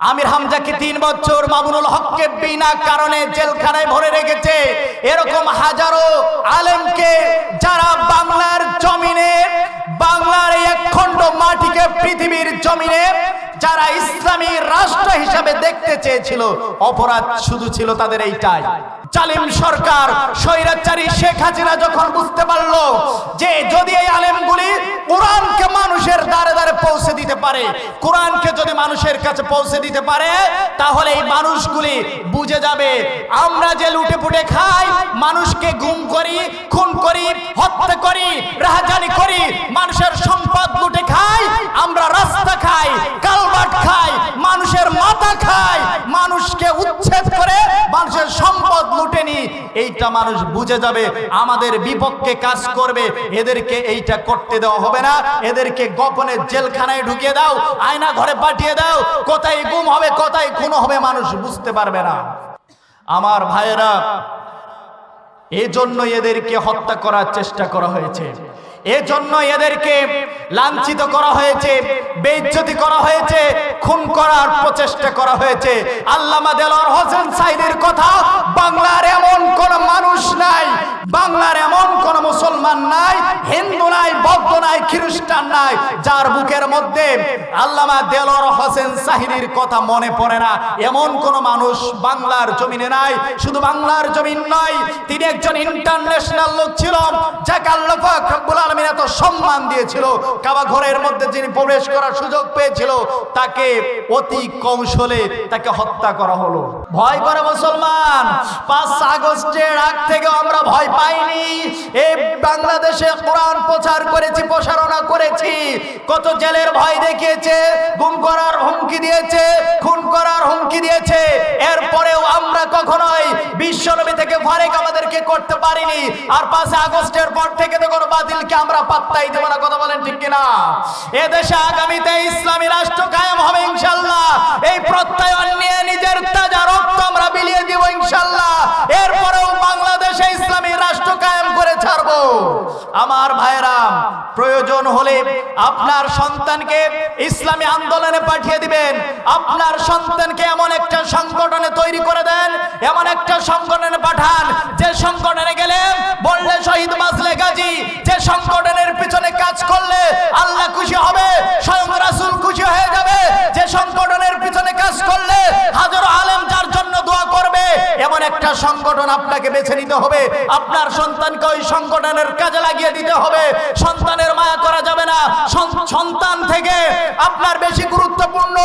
আমির হামজাকে তিন বছর মামুনুল হককে বিনা কারণে জেলখানায় ভরে রেখেছে। এরকম হাজারো আলেমকে যারা বাংলার জমিনে, বাংলার একখণ্ড মাটিকে পৃথিবীর জমিনে, যারা ইসলামী রাষ্ট্র হিসাবে দেখতে চেয়েছিল, অপরাধ শুধু ছিল তাদের এইটাই। জালিম সরকার, স্বৈরাচারী শেখ হাসিনা যখন বুঝতে পারল যে যদি এই আলেমগুলি কোরআনকে মানুষের দ্বারে দ্বারে পৌঁছে দিতে পারে, কোরআনকে যদি মানুষের কাছে পৌঁছে দিতে পারে, তাহলে এই মানুষগুলি বুঝে যাবে, আমরা যে লুটে পুটে খাই, মানুষকে গুম করি, খুন করি, হত্যা করি, রাহাজানি করি, মানুষের সম্পদ লুটে খাই, আমরা রাস্তা খাই, কালবাট খাই, মানুষের মাথা খাই, মানুষকে উচ্ছেদ করে মানুষের সম্পদ লুটে নি এইটা মানুষ বুঝে যাবে, আমাদের বিপক্ষে কাজ করবে, এদেরকে এইটা করতে দেওয়া হবে না, এদেরকে গোপনে জেলখানায় ঢুকিয়ে দাও, আয়না ঘরে পাঠিয়ে দাও, কোথায় গুম হবে, কোথায় খুন হবে মানুষ বুঝতে পারবে না। আমার ভাইয়েরা এজন্য এদেরকে হত্যা করার চেষ্টা করা হয়েছে। এজন্য এদেরকে লাঞ্ছিত করা হয়েছে, বেইজ্জতি করা হয়েছে, খুন করার প্রচেষ্টা করা হয়েছে। আল্লামা দেলোয়ার হোসেন সাইদের কথা, বাংলার এমন কোন মানুষ নাই, বাংলার এমন কোন মুসলমান নাই, হিন্দু নাই, বৌদ্ধ নাই, খ্রিস্টান নাই, যার বুকের মধ্যে আল্লামা দেলোয়ার হোসেন সাহিদির কথা মনে পড়ে না। এমন কোন মানুষ বাংলার জমিনে নাই, শুধু বাংলার জমিন নয়, তিনি একজন ইন্টারন্যাশনাল লোক ছিল যাকে আল্লাহ পাক রব্বুল আলামিন এত সম্মান দিয়েছিল। কাবা ঘরের মধ্যে যিনি প্রবেশ করার সুযোগ পেয়েছিল, তাকে অতি কৌশলে তাকে হত্যা করা হলো। ভয় করে মুসলমান। পাঁচ আগস্টের আগ থেকে আমরা ভয় পাইনি। এই বাংলাদেশে কোরআন প্রচার করেছি, প্রসারণা করেছি। কত জেলের ভয় দেখিয়েছে, গুম করার হুমকি দিয়েছে, খুন করার হুমকি দিয়েছে। এরপরেও আমরা কখনোই বিশ্বনবী থেকে ফারেক আমাদেরকে করতে পারিনি। আর পাঁচ আগস্টের পর থেকে তো কোনো বাতিলকে আমরা পাত্তাই দেবো না, কথা বলেন ঠিক কিনা? এদেশে আগামীতে ইসলামী রাষ্ট্র কায়েম হবে ইনশাল্লাহ এই প্রত্যয়ন নিয়ে নিজের তাজা রক্ত আমরা বিলিয়ে দিব ইনশাল্লাহ এরপরেও বাংলাদেশে ইসলামী রাষ্ট্র কায়েম করে ছাড়বো। আমার প্রয়োজন হলে আপনার সন্তানকে ইসলামী আন্দোলনে পাঠিয়ে দিবেন। আপনার সন্তানকে এমন একটা সংগঠনে তৈরি করে দেন, এমন একটা সংগঠনে পাঠান, যে সংগঠনে গেলে বললে শহীদ বাজলে গাজী একটা সংগঠন আপনাকে বেছে নিতে হবে? আপনার সন্তানকে ওই সংগঠনের কাজে লাগিয়ে দিতে হবে। সন্তানের মায়া করা যাবে না। সন্তান থেকে আপনার বেশি গুরুত্বপূর্ণ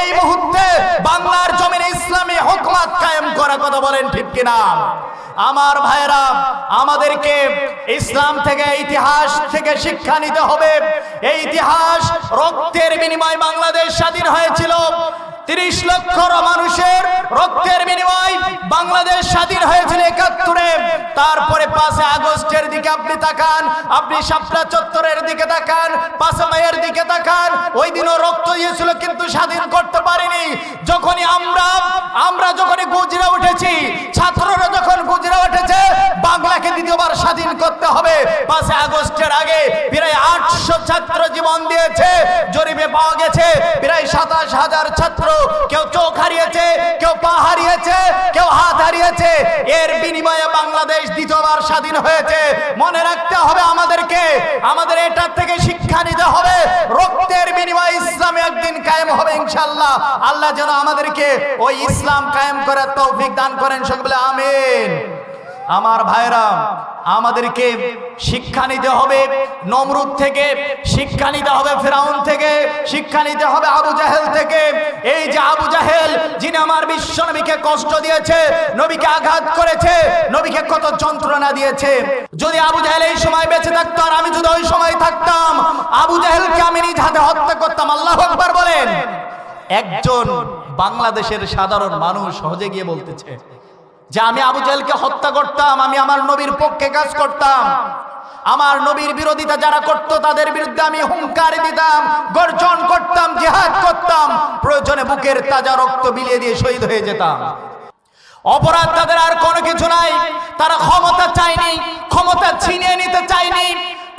এই মুহূর্তে বাংলার জমিনে ইসলামী হুকুমত কায়েম করা কথা বলেন ঠিক কিনা? আমার ভাইরা আমাদেরকে ইসলাম থেকে ইতিহাস থেকে শিক্ষা নিতে হবে। এই ইতিহাস রক্তের বিনিময় বাংলাদেশ স্বাধীন হয়েছিল। তিরিশ লক্ষ মানুষের রক্তের বিনিময় বাংলাদেশ স্বাধীন হয়েছিল একাত্তরে। তারপরে পাঁচে আগস্টের দিকে আপনি তাকান, আপনি শাপলা চত্বরের দিকে তাকান পাঁচে মায়ের দিকে তাকান, ওই দিনও রক্ত দিয়েছিল কিন্তু স্বাধীন করতে পারিনি। যখনই আমরা আমরা যখনই গুজরা উঠেছি, ছাত্ররা যখন গুজরা উঠেছে, বাংলাকে দ্বিতীয়বার স্বাধীন করতে হবে। পাঁচে আগস্টের আগে প্রায় আটশো ছাত্র জীবন দিয়েছে। পাওয়া গেছে। প্রায় সাতাশ হাজার ছাত্র কেউ চোখ হারিয়েছে, কেউ পা হারিয়েছে, কেউ হাত হারিয়েছে। এর বিনিময়ে বাংলাদেশ দ্বিতীয়বার স্বাধীন হয়েছে। মনে রাখতে হবে আমাদেরকে, আমাদের এটার থেকে শিক্ষা নিতে হবে। রক্তের বিনিময়ে ইসলাম একদিন কায়েম হবে ইনশাল্লাহ আল্লাহ যেন আমাদেরকে ওই ইসলাম কায়েম করার তৌফিক দান করেন সকলে, আমিন। আমার ভাইরা আমাদেরকে শিক্ষা নিতে হবে নমরুদ থেকে, শিক্ষা নিতে হবে ফেরাউন থেকে, শিক্ষা নিতে হবে আবু জাহেল থেকে। এই যে আবু জাহেল, যিনি আমার বিশ্ব নবীকে কষ্ট দিয়েছে, নবীকে আঘাত করেছে, নবীকে কত যন্ত্রণা দিয়েছে। যদি আবু জাহেল এই সময় বেঁচে থাকতো আর আমি যদি ওই সময় থাকতাম, আবু জাহেলকে আমি নিজ হাতে হত্যা করতাম। আল্লাহ আকবার বলেন। একজন বাংলাদেশের সাধারণ মানুষ সহজে গিয়ে বলতেছে যে আমি আবু জাহেলকে হত্যা করতাম, আমি আমার নবীর পক্ষে কাজ করতাম। আমার নবীর বিরোধিতা যারা করত, তাদের বিরুদ্ধে আমি হুঙ্কার দিতাম, গর্জন করতাম, জিহাদ করতাম, প্রয়োজনে বুকের তাজা রক্ত বিলিয়ে দিয়ে শহীদ হয়ে যেতাম। অপরাধ তাদের আর কোনো কিছু নাই। তারা ক্ষমতা চায়নি, ক্ষমতা ছিনিয়ে নিতে চায়নি,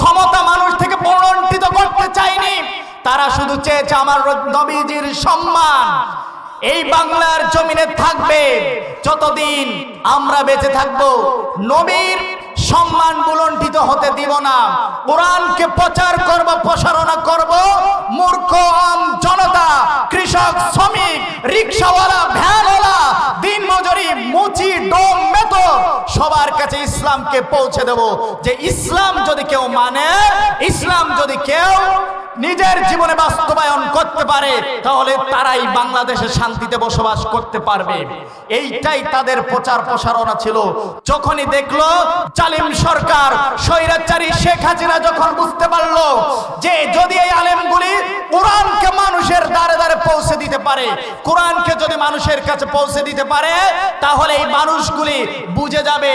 ক্ষমতা মানুষ থেকে বন্টিত করতে চায়নি। তারা শুধু চেয়েছে আমার নবীজির সম্মান। এই বাংলার জমিনে থাকবে, যতদিন আমরা বেঁচে থাকব, নবীর সম্মান বুলন্ডিত হতে দিব না। কোরআনকে প্রচার করব, প্রসারণা করব, মূর্খ আম জনতা, কৃষক, শ্রমিক, রিক্সাওয়ালা, ভ্যানওয়ালা, দিন মজুরি, মুচি, ডোম মেতো সবার কাছে ইসলামকে পৌঁছে দেব। যে ইসলাম যদি কেউ মানে ইসলাম যদি কেউ নিজের জীবনে বাস্তবায়ন করতে পারে, তাহলে তারাই বাংলাদেশে শান্তিতে বসবাস করতে পারবে। এইটাই তাদের প্রচার প্রসারণা ছিল। যখনই দেখল জালিম সরকার, স্বৈরাচারী শেখ হাসিনা যখন বুঝতে পারল যে যদি এই আলেমগুলি কোরআনকে মানুষের দ্বারে দ্বারে পৌঁছে দিতে পারে, কোরআনকে যদি মানুষের কাছে পৌঁছে দিতে পারে, তাহলে এই মানুষগুলি বুঝে যাবে,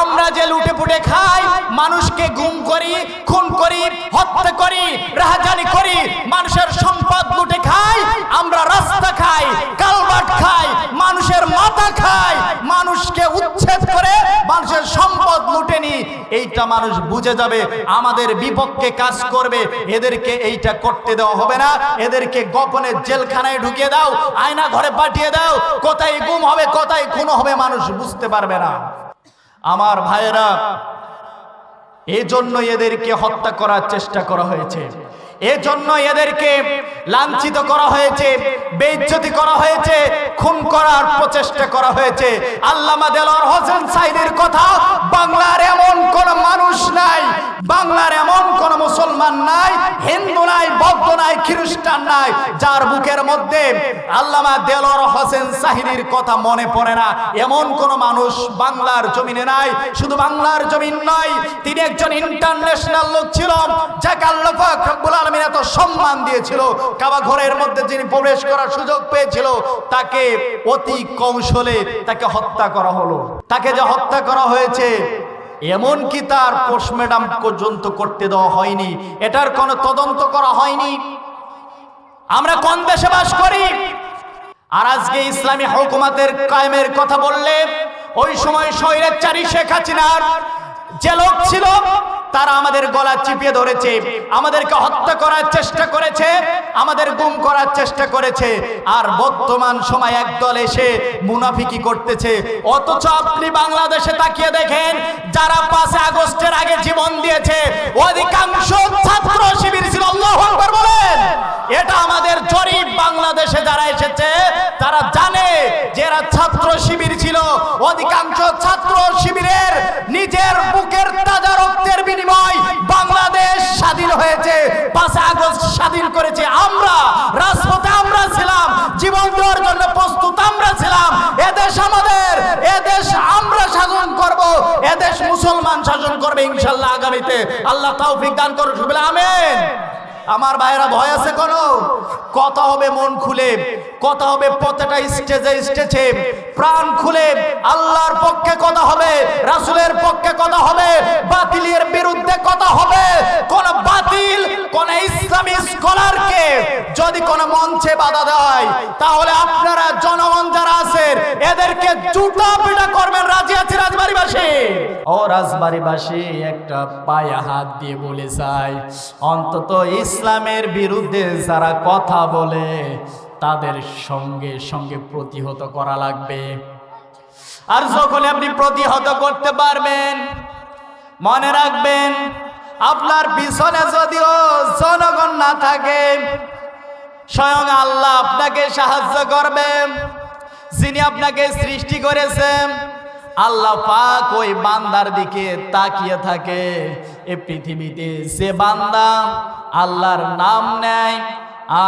আমরা যে লুটে পুটে খাই, মানুষকে গুম করি, খুন করি, হত্যা করি, রাহাজানি করি মানুষের সম্পদ লুটে খাই, আমরা রাস্তা খাই, কালবাট খাই, মানুষের মাথা খাই, মানুষকে উচ্ছেদ করে মানুষের সম্পদ লুটে নি এইটা মানুষ বুঝে যাবে, আমাদের বিপক্ষে কাজ করবে, এদেরকে এইটা করতে দেওয়া হবে না, এদেরকে গোপনে জেলখানায় ঢুকিয়ে দাও, আয়না ঘরে পাঠিয়ে দাও, কোথায় গুম হবে, কোথায় খুন হবে মানুষ বুঝতে পারবে না। আমার ভাইয়েরা এজন্য এদেরকে হত্যা করার চেষ্টা করা হয়েছে। এজন্য এদেরকে লাঞ্ছিত করা হয়েছে, বেইজ্জতি করা হয়েছে, খুন করার প্রচেষ্টা করা হয়েছে। আল্লামা দেলোয়ার হোসেন সাইদের কথা, বাংলার এমন কোন মানুষ নাই, বাংলার এমন কোন মুসলমান নাই, হিন্দু নাই, বৌদ্ধ নাই, খ্রিস্টান নাই, যার বুকের মধ্যে আল্লামা দেলোয়ার হোসেন সাহিদির কথা মনে পড়ে না। এমন কোন মানুষ বাংলার জমিনে নাই, শুধু বাংলার জমিন নয়, তিনি একজন ইন্টারন্যাশনাল লোক ছিল যাকে আল্লাহ পাক রব্বুল আলামিন এত সম্মান দিয়েছিল। কাবা ঘরের মধ্যে যিনি প্রবেশ করার সুযোগ পেয়েছিল, তাকে অতি কৌশলে তাকে হত্যা করা হলো। তাকে যে হত্যা করা হয়েছে এমন কি তার পোস্টমেডাম পর্যন্ত করতে দেওয়া হয়নি। এটার কোনো তদন্ত করা হয়নি। আমরা কোন দেশে বাস করি? আর আজকে ইসলামী হুকুমাতের কায়েমের কথা বললে, ওই সময় স্বৈরাচারী শেখ হাসিনার যে লোক ছিল তারা আমাদের গলা চিপিয়ে ধরেছে, আমাদেরকে হত্যা করার চেষ্টা করেছে, আমাদের গুম করার চেষ্টা করেছে। আর বর্তমান সময় একদল এসে মুনাফিকি করতেছে। অথচ আপনি বাংলাদেশে তাকিয়ে দেখেন, যারা পাঁচে আগস্টের আগে জীবন দিয়েছে, অধিকাংশ ছাত্র শিবির ছিল বলেন। এটা আমাদের জরিপ বাংলাদেশে যারা এসেছে, তারা জানে যে ছাত্র শিবির ছিল। অধিকাংশ ছাত্র শিবিরের নিজের বুকের তাজা রক্তের বিনিময় বাংলাদেশ স্বাধীন হয়েছে। পাঁচ আগস্ট স্বাধীন করেছে আমরা। রাজপথে আমরা ছিলাম। জীবন দেওয়ার জন্য প্রস্তুত আমরা ছিলাম। এদেশ আমাদের। এদেশ আমরা শাসন করব। এদেশ মুসলমান শাসন করবে ইনশাল্লাহ আগামীতে। আল্লাহ তৌফিক দান করুন। আমেন। আমার ভাইরা ভয় আছে কোনো? কথা হবে মন খুলে, কথা হবে প্রত্যেকটা স্টেজে স্টেজে প্রাণ খুলে, আল্লাহর পক্ষে কথা হবে, রাসুলের পক্ষে কথা হবে, বাতিলের বিরুদ্ধে কথা হবে। কোন বাতিল, কোন স্কলারকে যদি কোন মঞ্চে বাধা দেয়, তাহলে আপনারা জনগণ যারা আছেন এদেরকে জুতা পিটা করবেন। রাজি আছে রাজবাড়িবাসী? ও রাজবাড়িবাসী, একটা পায়ে হাত দিয়ে বলে চাই অন্তত ইসলামের বিরুদ্ধে যারা কথা বলে, তাদের সঙ্গে সঙ্গে প্রতিহত করা লাগবে। আর যখন আপনি প্রতিহত করতে পারবেন, মনে রাখবেন আপনার পিছনে যদিও জনগণ না থাকে, স্বয়ং আল্লাহ আপনাকে সাহায্য করবেন যিনি আপনাকে সৃষ্টি করেছেন, আল্লাহ পাক ওই বান্দার দিকে তাকিয়ে থাকে। এ পৃথিবীতে যে বান্দা আল্লাহর নাম নেয়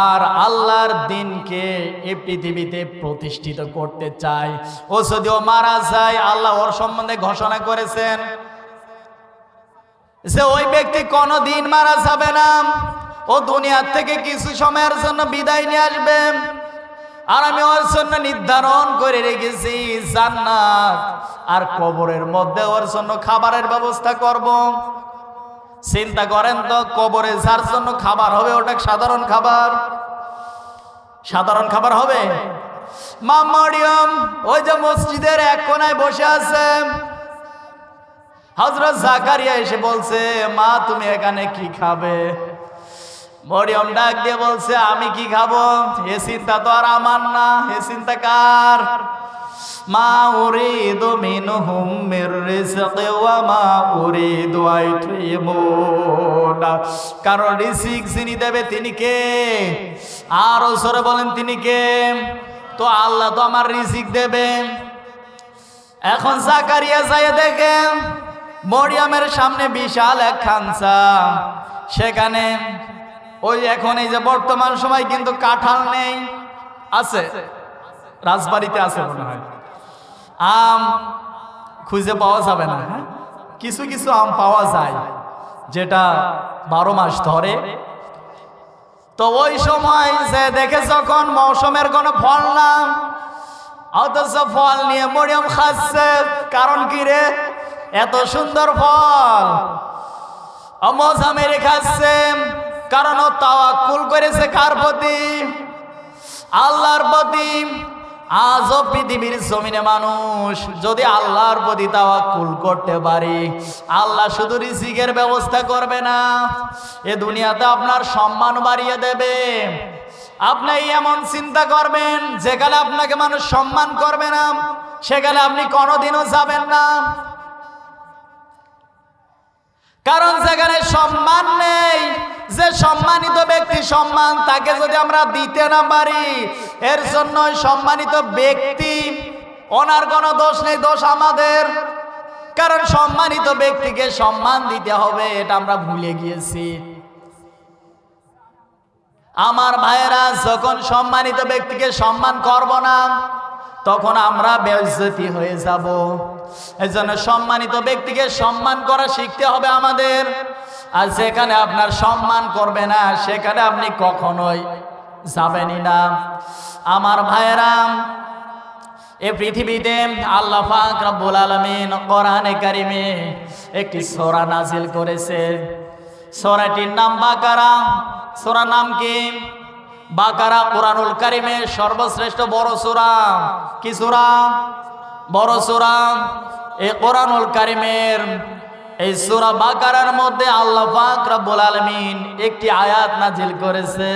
আর আল্লাহর দিনকে এ পৃথিবীতে প্রতিষ্ঠিত করতে চায়। ও যদিও মারা যায়, আল্লাহ ওর সম্বন্ধে ঘোষণা করেছেন যে ওই ব্যক্তি কোনো দিন মারা যাবে না। ও দুনিয়ার থেকে কিছু সময়ের জন্য বিদায় নিয়ে আসবে। আর আমি ওর জন্য নির্ধারণ করে রেখেছি জান্নাত। আর কবরের মধ্যে ওর জন্য খাবারের ব্যবস্থা করব। চিন্তা করেন তো, কবরে যার জন্য খাবার হবে, ওটা সাধারণ খাবার? সাধারণ খাবার হবে? মা মরিয়ম ওই যে মসজিদের এক কোনায় বসে আছে। হজরত জাকারিয়া এসে বলছে, মা, তুমি এখানে কি খাবে? মরিয়ম ডাক দিয়ে বলছে, আমি কি খাব? এ চিন্তা তো আর আমার না, এ চিন্তা কার? মা, উরিদু মিনহুম মির রিজকি ওয়া মা উরিদু আইতুইমুনা। কারণ রিজিক যিনি দেবে তিনি কে? আর ওসরে বলেন, তিনি কে? তো আল্লাহ তো আমার রিজিক দেবে এখন জাকারিয়া যায় দেখে মরিয়মের সামনে বিশাল এক খানসা। সেখানে ওই এখন এই যে বর্তমান সময় কিন্তু কাঁঠাল নেই, আছে। রাজবাড়িতে আছে মনে হয়। আম খুঁজে পাওয়া যাবে না হ্যাঁ? কিছু কিছু আম পাওয়া যায়, যেটা বারো মাস ধরে। তো ওই সময় যে দেখে যখন মৌসুমের কোনো ফল না, অথচ ফল নিয়ে মরিয়ম খাচ্ছে, কারণ কি রে? এত সুন্দর ফল। খাচ্ছে কারণ ও করেছে কার প্রতি? আল্লাহর প্রতি। আজও পৃথিবীর জমিনে মানুষ যদি আল্লাহর প্রতি তাওয়াক্কুল করতে পারি, আল্লাহ শুধু রিজিকের ব্যবস্থা করবে না, এ দুনিয়াতে আপনার সম্মান বাড়িয়ে দেবে। আপনি এমন চিন্তা করবেন, যেখানে আপনাকে মানুষ সম্মান করবে না, সেখানে আপনি কোনোদিনও যাবেন না। কারণ যেখানে সম্মান নেই। যে সম্মানিত ব্যক্তি সম্মান, তাকে যদি আমরা দিতে না পারি, এর জন্য সম্মানিত ব্যক্তি। ওনার কোনো দোষ নেই, দোষ আমাদের। কারণ সম্মানিত ব্যক্তিকে সম্মান দিতে হবে, এটা আমরা ভুলে গিয়েছি। আমার ভাইয়েরা, যখন সম্মানিত ব্যক্তিকে সম্মান করব না তখন আমরা বেজ্জতি হয়ে যাব। এই জন্য সম্মানিত ব্যক্তিকে সম্মান করা শিখতে হবে আমাদের। আর যেখানে আপনার সম্মান করবে না, সেখানে আপনি কখনোই যাবেনই না। আমার ভাইয়েরা, এ পৃথিবীতে আল্লাহ পাক রব্বুল আলামিন কোরআনে কারিমে একটি সূরা নাজিল করেছে। সূরাটির নাম বাকারা সূরা নাম কি? বাকারা কোরআনুল কারিমের সর্বশ্রেষ্ঠ বড় সূরা। কি সূরা? বড় সূরা। এই কোরআনুল কারিমের এই সূরা বাকারার মধ্যে আল্লাহ পাক রব্বুল আলামিন একটি আয়াত নাজিল করেছে।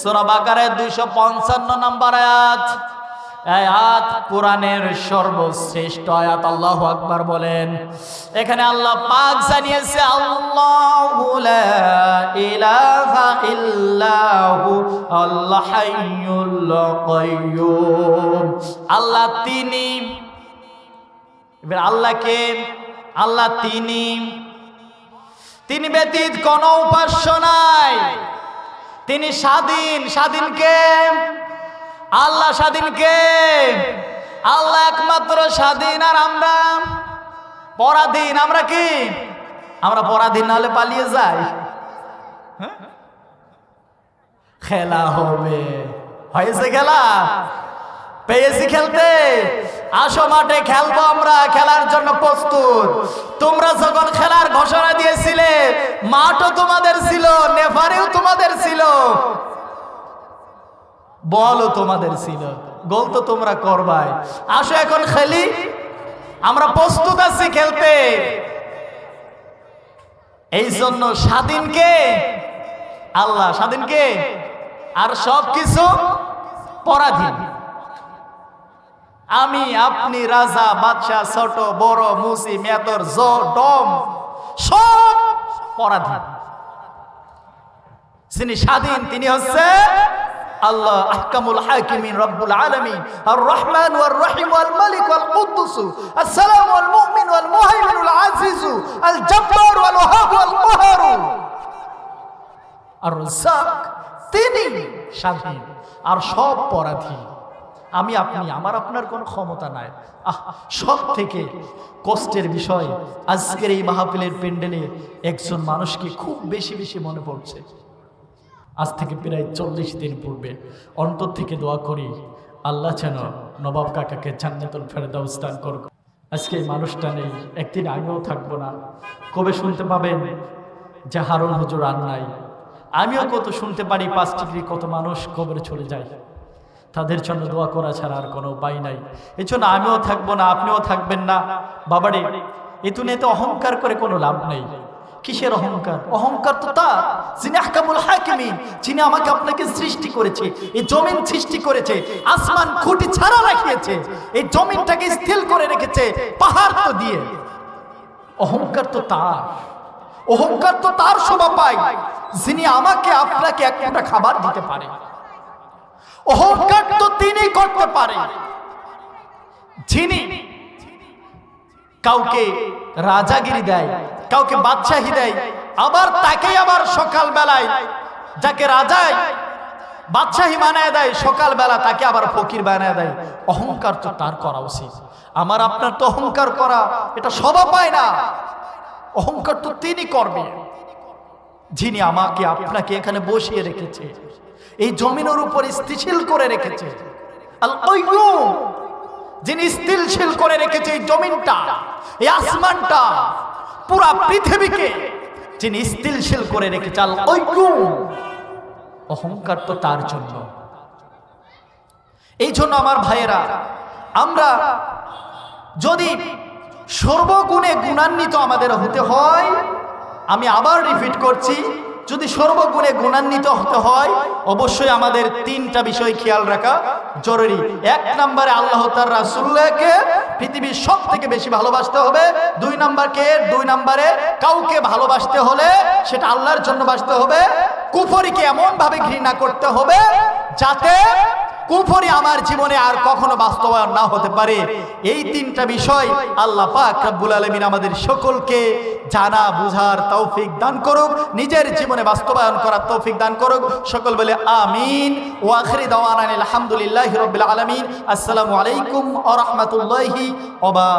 সূরা বাকারার 255 নম্বর আয়াত। আয়াত কোরআনের সর্বশ্রেষ্ঠ আয়াত, আল্লাহ আকবার বলেন। এখানে আল্লাহ পাক জানিয়েছে, আল্লাহু লা ইলাহা ইল্লাহু আল্লাহ হাইয়ুল কাইয়্যুম আল্লাহ তিনি, এবার আল্লাহকে, আল্লাহ তিনি তিনি ব্যতীত কোনো উপাস্য নাই। তিনি স্বাধীন স্বাধীন কে? আল্লাহ স্বাধীন কে? আল্লাহ একমাত্র স্বাধীন আর আমরা পরাধীন, আমরা কি? আমরা পরাধীন না হলে পালিয়ে যাই। হ্যাঁ? খেলা হবে। হয়েছে খেলা? পেয়েছি খেলতে। আসো মাঠে খেলব আমরা, খেলার জন্য প্রস্তুত। তোমরা যখন খেলার ঘোষণা দিয়েছিলে, মাঠও তোমাদের ছিল নেফারেও তোমাদের ছিল। বলও তোমাদের ছিল। গোল তো তোমরা করবাই। আসো এখন খেলি। আমরা প্রস্তুত আছি খেলতে। এই জন্য স্বাধীনকে, আল্লাহ, স্বাধীনকে আর সব কিছু পরাধীন। আমি, আপনি, রাজা, বাদশাহ, ছোট, বড়, মুসি মেতর জ, ডম, সব পরাধীন। তিনি স্বাধীন, তিনি হচ্ছে আল্লাহ আহকামুল হাকিমিন রব্বুল আলামিন। আর রহমান ওয়ার রহিম ওয়াল মালিক ওয়াল কুদ্দুস। আসসালাম ওয়াল মুমিন, ওয়াল মুহাইমিন, ওয়াল আজিজ, আল জব্বার, ওয়াল ওয়াহাব, ওয়াল কাহার আর রাজ্জাক তিনি স্বাধীন, আর সব পরাধীন। আমি, আপনি, আমার আপনার কোনো ক্ষমতা নাই। আহ সব থেকে কষ্টের বিষয় আজকের এই মাহফিলের প্যান্ডেলে একজন মানুষকে খুব বেশি বেশি মনে পড়ছে। আজ থেকে প্রায় চল্লিশ দিন পূর্বে অন্তর থেকে দোয়া করি, আল্লাহ যেন নবাব কাকাকে জান্নাতুল ফেরদাউস দান করুক। আজকে এই মানুষটা নেই, একদিন আগেও থাকব না। কবে শুনতে পাবেন যে হারুন হুজুর আর নাই? আমিও কত শুনতে পারি, পাঁচ ডিগ্রি কত মানুষ কবরে চলে যায়। তাদের জন্য দোয়া করা ছাড়া আর কোনো উপায় নাই। এই জন্য আমিও থাকব না, আপনিও থাকবেন না। বাবারে এ তুনে তো অহংকার করে কোনো লাভ নেই। কিসের অহংকার? অহংকার তো তার। যিনি আহকামুল হাকিমিন, যিনি আমাকে আপনাকে সৃষ্টি করেছে, এই জমিন সৃষ্টি করেছে, আসমান খুঁটি ছাড়া রাখিয়েছে, এই জমিনটাকে স্থির করে রেখেছে, পাহাড় তো দিয়ে। অহংকার তো তার। অহংকার তো তার শোভা পায়, যিনি আমাকে আপনাকে এক খাবার দিতে পারে। অহংকার তো তিনি করতে পারে। যিনি কাউকে রাজাগিরি দেয়, কাউকে বাদশাহী দেয়, আবার তাকে আবার সকাল বেলায় যাকে রাজায় বাদশাহী বানায় দেয় সকাল বেলা তাকে আবার ফকির বানায় দেয়। অহংকার তো তার করা উচিত। আমার আপনার তো অহংকার করা, এটা সভা পায় না। অহংকার তো তিনি করবে যিনি আমাকে আপনাকে এখানে বসিয়ে রেখেছে, এই জমিনের উপর স্থিতিশীল করে রেখেছে। যিনি স্থিতিশীল করে রেখেছে এই জমিনটা, এই আসমানটা, পুরা পৃথিবীকে যিনি স্থিতিশীল করে রেখেছে। আল। অহংকার তো তার জন্য। এই জন্য আমার ভাইয়েরা, আমরা যদি সর্বগুণে গুণান্বিত আমাদের হতে হয়। আমি আবার রিপিট করছি, যদি সর্বগুণে গুণান্বিত হতে হয়, অবশ্যই আমাদের তিনটা বিষয় খেয়াল রাখা জরুরি। এক নম্বরে আল্লাহ তার রাসুল্লাহকে পৃথিবীর সব থেকে বেশি ভালোবাসতে হবে। দুই নম্বরকে দুই নম্বরে কাউকে ভালোবাসতে হলে সেটা আল্লাহর জন্য বাসতে হবে। কুফরিকে এমন ভাবে ঘৃণা করতে হবে যাতে কুফরি আমার জীবনে আর কখনো বাস্তবায়ন না হতে পারে। এই তিনটা বিষয় আল্লাহ পাক রব্বুল আলমিন আমাদের সকলকে জানা, বুঝার তৌফিক দান করুক, নিজের জীবনে বাস্তবায়ন করার তৌফিক দান করুক। সকল বলে আমিন। ও আখরি দাওয়ান আলহামদুলিল্লাহ রবিল আলমিন। আসসালামু আলাইকুম আ রহমতুল্লাহি ওবা